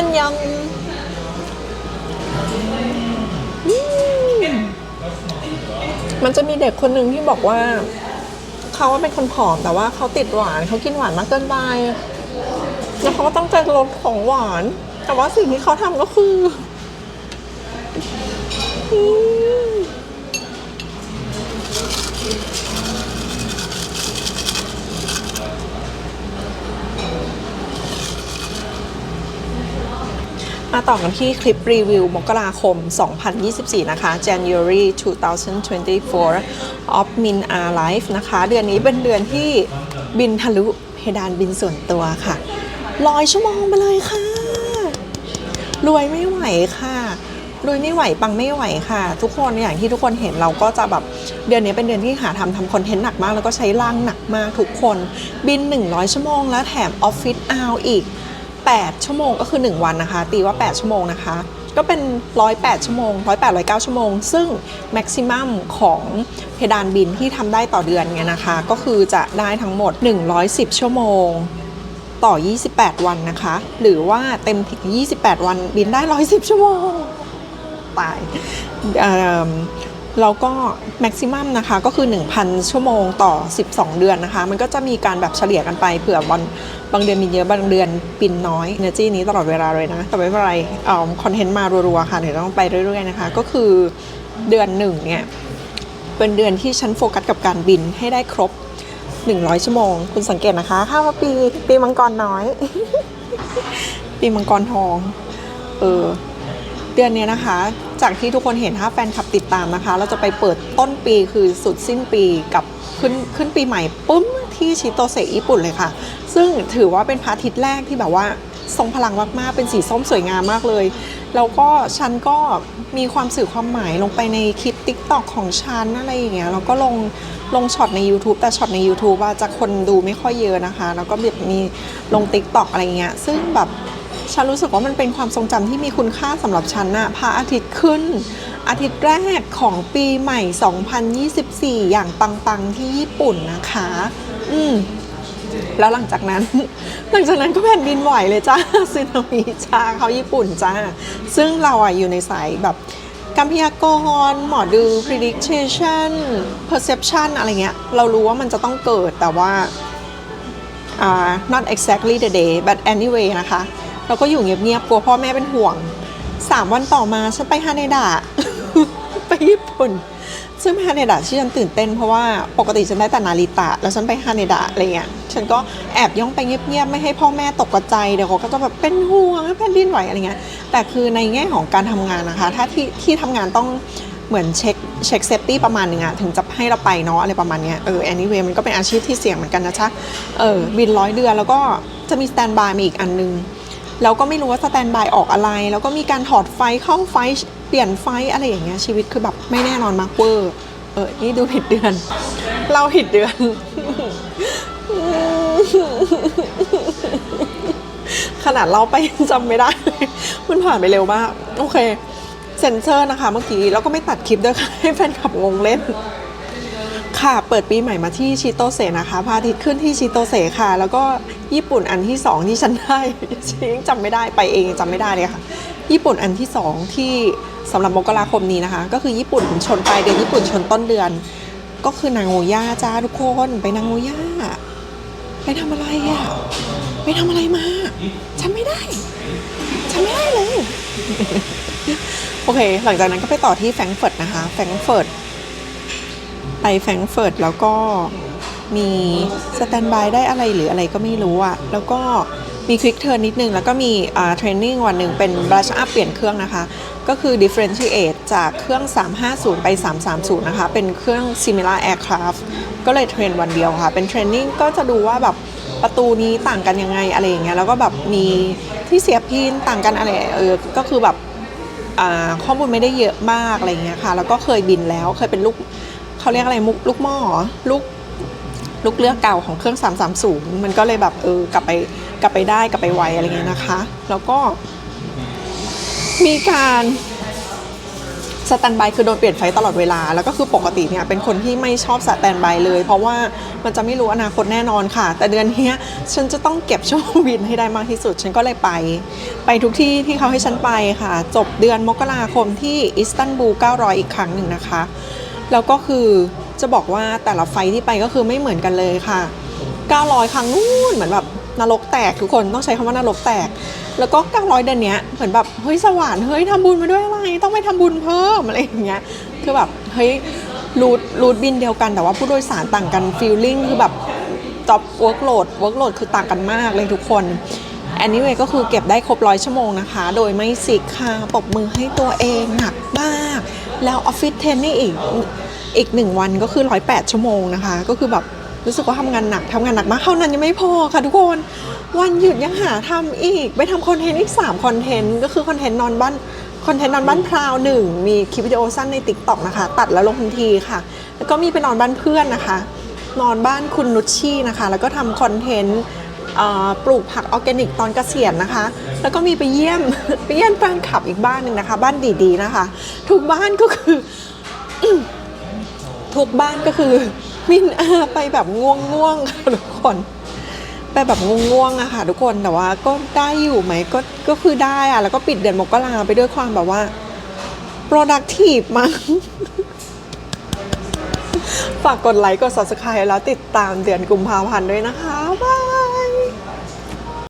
อันยังมันจะมีเด็กคนหนึ่งที่บอกว่า เขาว่าเป็นคนผอมแต่ว่าเขาติดหวานเขากินหวานมากเกินไปแล้วเขาก็ต้องใจลดของหวาน แต่ว่าสิ่งที่เขาทำก็คือ มาต่อกันที่คลิปรีวิว มกราคม 2024 นะคะ January 2024 of Min R Life นะคะ เดือนนี้เป็นเดือนที่บินทะลุเพดานบินส่วนตัวค่ะร้อยชั่วโมงมาเลยค่ะ รวยไม่ไหวค่ะ รวยไม่ไหวปังไม่ไหวค่ะ ทุกคนอย่างที่ทุกคนเห็นเราก็จะแบบเดือนนี้เป็นเดือนที่หาทำทำคอนเทนต์หนักมาก แล้วก็ใช้ร่างหนักมากทุกคนบิน 100 ชั่วโมง แล้วแถมออฟฟิศเอาอีก 8 ชั่วโมงก็คือ 1 วันนะคะ ตีว่า 8 ชั่วโมงนะคะ ก็เป็น 108 ชั่วโมง 108 109 ชั่วโมง ซึ่งแม็กซิมัมของเพดานบินที่ทำได้ต่อเดือนเนี่ยนะคะ ก็คือจะได้ทั้งหมด 110 ชั่วโมงต่อ 28 วันนะคะ หรือว่าเต็มถึง 28 วันบินได้ 110 ชั่วโมง ตายเอิ่ม แล้วก็แม็กซิมัมนะคะก็คือ 1,000 ชั่วโมงต่อ 12 เดือนนะคะ มันก็จะมีการแบบเฉลี่ยกันไปเผื่อวันบางเดือนบินเยอะบางเดือนบินน้อยเนจีนี้ตลอดเวลาเลยนะ แต่ไม่เป็นไรเอาคอนเทนต์มารัวๆค่ะเดี๋ยวต้องไปเรื่อยๆนะคะ ก็คือเดือนหนึ่งเนี่ยเป็นเดือนที่ฉันโฟกัสกับการบินให้ได้ครบ 100 ชั่วโมง คุณสังเกตนะคะข้าวปีปีมังกรน้อย ปีมังกรทองเออ ดือนเนี้ยนะคะ จากที่ทุกคนเห็นถ้าแฟนคลับติดตามนะคะ เราจะไปเปิดต้นปีคือสุดสิ้นปีกับขึ้นขึ้นปีใหม่ปุ้มที่ชิโตเซญี่ปุ่นเลยค่ะ ซึ่งถือว่าเป็นพระอาทิตย์แรกที่แบบว่าทรงพลังมากๆ เป็นสีส้มสวยงามมากเลย แล้วก็ฉันก็มีความสื่อความหมายลงไปในคลิป t ิ k t o k ของฉันอะไรอย่างเงี้ยแล้วก็ลงลงช็อตใน YouTube แต่ช็อตใน YouTube ว่าจะคนดูไม่ค่อยเยอะนะคะ แล้วก็แบบมีลง t ิ k t o k อะไรเงี้ยซึ่งแบบ ฉันรู้สึกว่ามันเป็นความทรงจำที่มีคุณค่าสำหรับฉันนะพระอาทิตย์ขึ้น อาทิตย์แรกของปีใหม่ 2024 อย่างปังๆที่ญี่ปุ่นนะคะ อืมแล้วหลังจากนั้น หลังจากนั้นก็แผ่นดินไหวเลยจ้าซึนามิจ้าเขาญี่ปุ่นจ้า ซึ่งเราอะอยู่ในสายแบบการพยากรณ์หมอดู prediction perception อะไรเงี้ย เรารู้ว่ามันจะต้องเกิดแต่ว่าอ่า not exactly the day but anyway นะคะ เราก็อยู่เงียบๆกลัวพ่อแม่เป็นห่วง3วันต่อมาฉันไปฮาเนดะไปญี่ปุ่น ซึ่งฮาเนดะที่ฉันตื่นเต้นเพราะว่าปกติฉันได้แต่นาริตะ แล้วฉันไปฮาเนดะอะไรเงี้ยฉันก็แอบย่องไปเงียบๆไม่ให้พ่อแม่ตกใจเดี๋ยวเขาก็จะแบบเป็นห่วงแผ่นดินไหวอะไรเงี้ยแต่คือในแง่ของการทำงานนะคะ ถ้าที่ที่ทำงานต้องเหมือนเช็คเช็คเซฟตี้ประมาณนึงอะถึงจะให้เราไปเนาะอะไรประมาณเนี้ยเออ anyway มันก็เป็นอาชีพที่เสี่ยงเหมือนกันนะจ๊ะเออบินร้อยเดือนแล้วก็จะมีสแตนบายมาอีกอันนึง แล้วก็ไม่รู้ว่าสแตนบายออกอะไร แล้วก็มีการถอดไฟเข้าไฟเปลี่ยนไฟอะไรอย่างเงี้ยชีวิตคือแบบไม่แน่นอนมากเวอร์เออนี่ดูผิดเดือน เราผิดเดือนขนาดเราไปจำไม่ได้ มันผ่านไปเร็วมาก โอเค เซนเซอร์นะคะเมื่อกี้ แล้วก็ไม่ตัดคลิปด้วยค่ะ ให้แฟนคลับงงเล่น ค่ะ เปิดปีใหม่มาที่ชิโตเซนะคะพาทิตย์ขึ้นที่ชิโตเซค่ะ แล้วก็ญี่ปุ่นอันที่สองที่ฉันได้ฉันยังจำไม่ได้ไปเองจำไม่ได้เลยค่ะ ญี่ปุ่นอันที่สองที่สำหรับมกราคมนี้นะคะ ก็คือญี่ปุ่นชนปลายเดือนญี่ปุ่นชนต้นเดือน ก็คือนางโงย่าจ้าทุกคนไปนางโงย่าไปทำอะไรอะ่ะไปทำอะไรมาจำไม่ได้จำไม่ได้เลยโอเค หลังจากนั้นก็ไปต่อที่แฟรงก์เฟิร์ตนะคะแฟรงก์เฟิร์ต ไปแฟรงก์เฟิร์ตแล้วก็มีสแตนบายได้อะไรหรืออะไรก็ไม่รู้อะแล้วก็มีควิกเทิร์นนิดนึง แล้วก็มีเทรนนิ่งวันหนึ่งเป็น brush up เปลี่ยนเครื่องนะคะ ก็คือ differentiate จากเครื่อง 350 ไป 330 นะคะ เป็นเครื่อง similar aircraft ก็เลยเทรนวันเดียวค่ะ เป็นเทรนนิ่งก็จะดูว่าแบบประตูนี้ต่างกันยังไงอะไรอย่างเงี้ยแล้วก็แบบมีที่เสียบพินต่างกันอะไรเออก็คือแบบข้อมูลไม่ได้เยอะมากอะไรเงี้ยค่ะ แล้วก็เคยบินแล้วเคยเป็นลูก เขาเรียกอะไรมุกลูกหม้อลูกลูกเลือกเก่าของเครื่อง 330 มันก็เลยแบบเออกลับไปกลับไปได้กลับไปไวอะไรเงี้ยนะคะ แล้วก็ มีการสแตนบายคือโดนเปลี่ยนไฟตลอดเวลา แล้วก็คือปกติเนี่ยเป็นคนที่ไม่ชอบสแตนบายเลย เพราะว่ามันจะไม่รู้อนาคตแน่นอนค่ะ แต่เดือนนี้ฉันจะต้องเก็บชั่วโมงบินให้ได้มากที่สุด ฉันก็เลยไป ไปทุกที่ที่เขาให้ฉันไปค่ะ จบเดือนมกราคมที่อิสตันบูล900 อีกครั้งหนึ่งนะคะ แล้วก็คือจะบอกว่าแต่ละไฟที่ไปก็คือไม่เหมือนกันเลยค่ะ 900 ครั้งนู่นเหมือนแบบนรกแตกทุกคนต้องใช้คำว่านรกแตก แล้วก็ 900 เดือนเนี้ยเหมือนแบบเฮ้ยสวรรค์เฮ้ยทำบุญมาด้วยอะไรต้องไปทำบุญเพิ่มอะไรอย่างเงี้ยคือแบบเฮ้ยรูทรูทบินเดียวกันแต่ว่าผู้โดยสารต่างกันฟีลลิ่งคือแบบจ็อบเวิร์กโหลดเวิร์กโหลดคือต่างกันมากเลยทุกคน anyway ก็คือเก็บได้ครบร้อยชั่วโมงนะคะ โดยไม่สิกค่ะปบมือให้ตัวเองหนักมาก แล้วออฟฟิศเทนนี่อีกอีกหนึ่งวันก็คือร้อยแปดชั่วโมงนะคะ ก็คือแบบรู้สึกว่าทำงานหนักทำงานหนักมากเท่านั้นยังไม่พอค่ะทุกคน วันหยุดยังหาทำอีก ไปทำคอนเทนต์อีก3คอนเทนต์ก็คือคอนเทนต์นอนบ้านคอนเทนต์นอนบ้านพราวหนึ่งมีคลิปวิดีโอสั้นใน t ิ k t o k นะคะ ตัดแล้วลงทันทีค่ะ แล้วก็มีไปนอนบ้านเพื่อนนะคะ นอนบ้านคุณนุชชี่นะคะ แล้วก็ทำคอนเทนต์ ปลูกผักออร์แกนิกตอนเกษียณนะคะ แล้วก็มีไปเยี่ยมไปเยี่ยมแฟนคลับอีกบ้านหนึ่งนะคะ บ้านดีๆนะคะ ทุกบ้านก็คือทุกบ้านก็คือมินอาไปแบบง่วงๆค่ะทุกคนไปแบบง่วงๆอะค่ะ ทุกคนแต่ว่าก็ได้อยู่ไหมก็ก็คือได้อะแล้วก็ปิดเดือนมกราไปด้วยความแบบว่า productive มั้งฝากกดไลค์กด subscribe แล้วติดตามเดือนกุมภาพันธ์ด้วยนะคะบาย